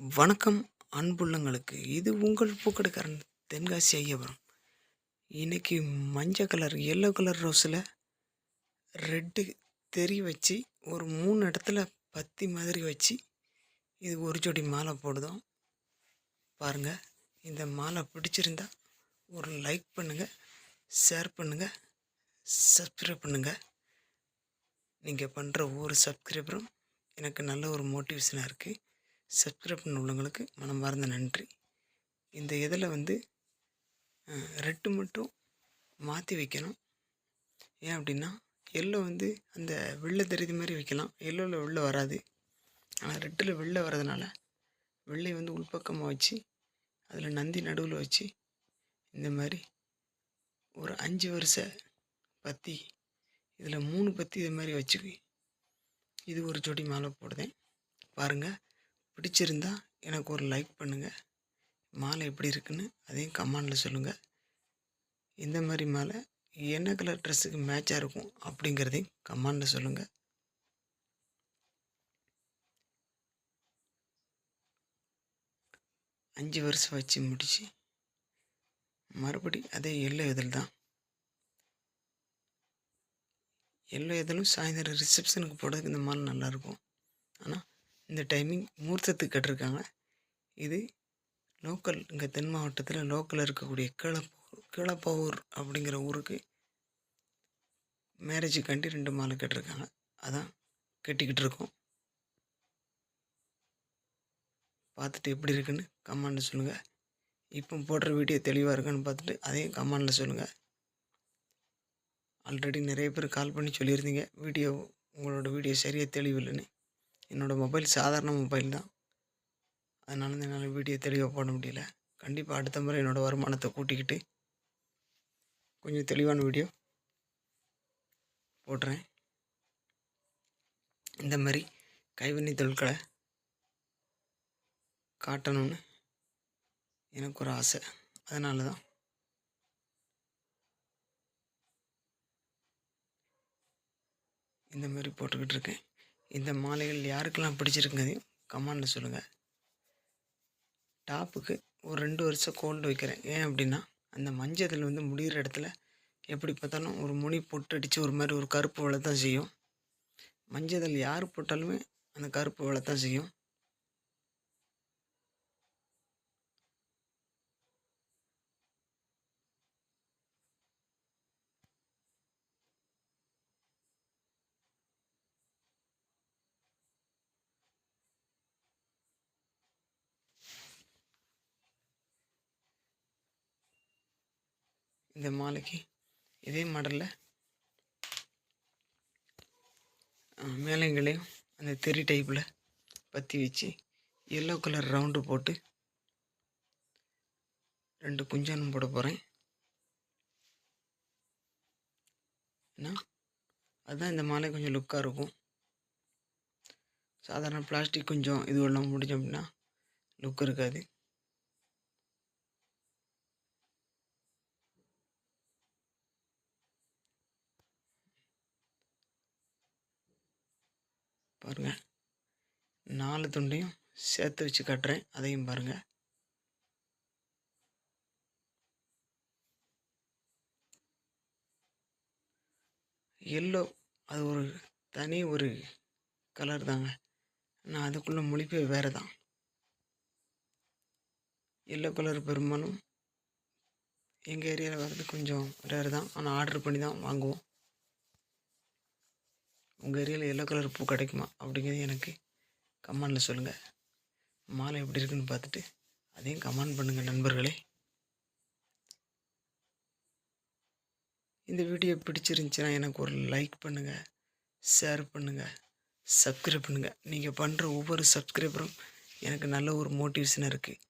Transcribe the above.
வணக்கம் அன்புள்ளங்களுக்கு. இது உங்கள் பூக்கடைக்காரன் தென்காசி ஐயபுரம். இன்றைக்கி மஞ்சள் கலர் எல்லோ கலர் ரோஸில் ரெட்டு தெரி வச்சு ஒரு மூணு இடத்துல பத்தி மாதிரி வச்சு இது ஒரு ஜோடி மாலை போடுதோம். பாருங்கள் இந்த மாலை பிடிச்சிருந்தா ஒரு லைக் பண்ணுங்கள் ஷேர் பண்ணுங்கள் சப்ஸ்கிரைப் பண்ணுங்கள் நீங்கள் பண்ணுற ஒவ்வொரு சப்ஸ்கிரைபரும் எனக்கு நல்ல ஒரு மோட்டிவேஷனாக இருக்குது சப்ஸ்கிரைப் பண்ண உள்ளவங்களுக்கு மனமார்ந்த நன்றி. இந்த இதில் வந்து ரெட்டு மட்டும் மாற்றி வைக்கணும். ஏன் அப்படின்னா எல்லோ வந்து அந்த வெள்ளை தெரியுது மாதிரி வைக்கலாம். எல்லோவில் வெள்ளை வராது. ஆனால் ரெட்டில் வெள்ளை வர்றதுனால வெள்ளை வந்து உள்பக்கமாக வச்சு அதில் நந்தி நடுவில் வச்சு இந்த மாதிரி ஒரு அஞ்சு வருஷ பத்தி இதில் மூணு பத்தி இது மாதிரி வச்சுக்கி. இது ஒரு ஜோடி மாலை போடுதேன். பாருங்கள் பிடிச்சிருந்தா எனக்கு ஒரு லைக் பண்ணுங்கள் மாலை எப்படி இருக்குன்னு அதையும் கமெண்டில் சொல்லுங்கள் இந்த மாதிரி மாலை என்ன கலர் ட்ரெஸ்ஸுக்கு மேட்சாக இருக்கும் அப்படிங்கிறதையும் கமெண்டில் சொல்லுங்கள் அஞ்சு வருஷம் வச்சு முடித்து மறுபடி அதே எல்லோ இதில் தான். எல்லோ இதழும் சாயந்தரம் ரிசப்ஷனுக்கு போடுறதுக்கு இந்த மாலை நல்லாயிருக்கும் ஆனால் இந்த டைமிங் முகூர்த்தத்துக்கு கட்டிருக்காங்க. இது லோக்கல் இங்கே தென் மாவட்டத்தில் லோக்கலில் இருக்கக்கூடிய கீழப்பூர் கீழப்பவூர் அப்படிங்கிற ஊருக்கு மேரேஜுக்காண்டி ரெண்டு மாலை கட்டிருக்காங்க. அதான் கட்டிக்கிட்டு இருக்கோம். பார்த்துட்டு எப்படி இருக்குன்னு கமெண்டில் சொல்லுங்கள் இப்போ போடுற வீடியோ தெளிவாக இருக்கான்னு பார்த்துட்டு அதையும் கமெண்டில் சொல்லுங்கள் ஆல்ரெடி நிறைய பேர் கால் பண்ணி சொல்லியிருந்தீங்க. வீடியோ உங்களோட வீடியோ சரியாக தெளிவில்லைன்னு. என்னோடய மொபைல் சாதாரண மொபைல் தான். அதனால தான் என்னால் வீடியோ தெளிவாக போட முடியல. கண்டிப்பாக அடுத்த முறை என்னோடய வருமானத்தை கூட்டிக்கிட்டு கொஞ்சம் தெளிவான வீடியோ போடுறேன். இந்த மாதிரி கைவினை தொழில்களை காட்டணும்னு எனக்கு ஒரு ஆசை. அதனால தான் இந்த மாதிரி போட்டுக்கிட்டு இருக்கேன். இந்த மாலைகள் யாருக்கெல்லாம் பிடிச்சிருக்குங்கிறதையும் கமெண்டில் சொல்லுங்கள் டாப்புக்கு ஒரு ரெண்டு வருஷம் கோல்டு வைக்கிறேன். ஏன் அப்படின்னா அந்த மஞ்சத்தில் வந்து முடிகிற இடத்துல எப்படி பார்த்தாலும் ஒரு முனி பொட்டு அடித்து ஒரு மாதிரி ஒரு கருப்பு வளர்த்தான் தான் செய்யும். மஞ்சள் யார் போட்டாலுமே அந்த கருப்பு வளர்த்தான் தான் செய்யும். இந்த மாலைக்கு இதே மாடலில் மேலங்களையும் அந்த தெரி டைப்பில் பற்றி வச்சு எல்லோ கலர் ரவுண்டு போட்டு ரெண்டு குஞ்சானும் போட போகிறேன் ஏன்னா அதுதான் இந்த மாலை கொஞ்சம் லுக்காக இருக்கும். சாதாரண பிளாஸ்டிக் கொஞ்சம் இது எல்லாம் முடிஞ்சோம் அப்படின்னா லுக் இருக்காது. பாருங்கள் நாலு துண்டையும் சேர்த்து வச்சு கட்டுறேன். அதையும் பாருங்கள் எல்லோ அது ஒரு தனி ஒரு கலர் தாங்க. ஆனால் அதுக்குள்ளே மொழிப்பே வேறு தான் எல்லோ கலர் பெரும்பாலும் எங்கள் ஏரியாவில் வர்றது கொஞ்சம் ரேர் தான் ஆனால் ஆர்டர் பண்ணி தான் வாங்குவோம். உங்கள் ஏரியாவில் எல்லோ கலர் பூ கிடைக்குமா? அப்படிங்கிறது எனக்கு கமெண்டில் சொல்லுங்கள் மாலை எப்படி இருக்குன்னு பார்த்துட்டு அதையும் கமெண்ட் பண்ணுங்கள் நண்பர்களே. இந்த வீடியோ பிடிச்சிருந்துச்சின்னா எனக்கு ஒரு லைக் பண்ணுங்கள் ஷேர் பண்ணுங்கள் சப்ஸ்கிரைப் பண்ணுங்கள் நீங்கள் பண்ணுற ஒவ்வொரு சப்ஸ்கிரைபரும் எனக்கு நல்ல ஒரு மோட்டிவேஷனாக இருக்குது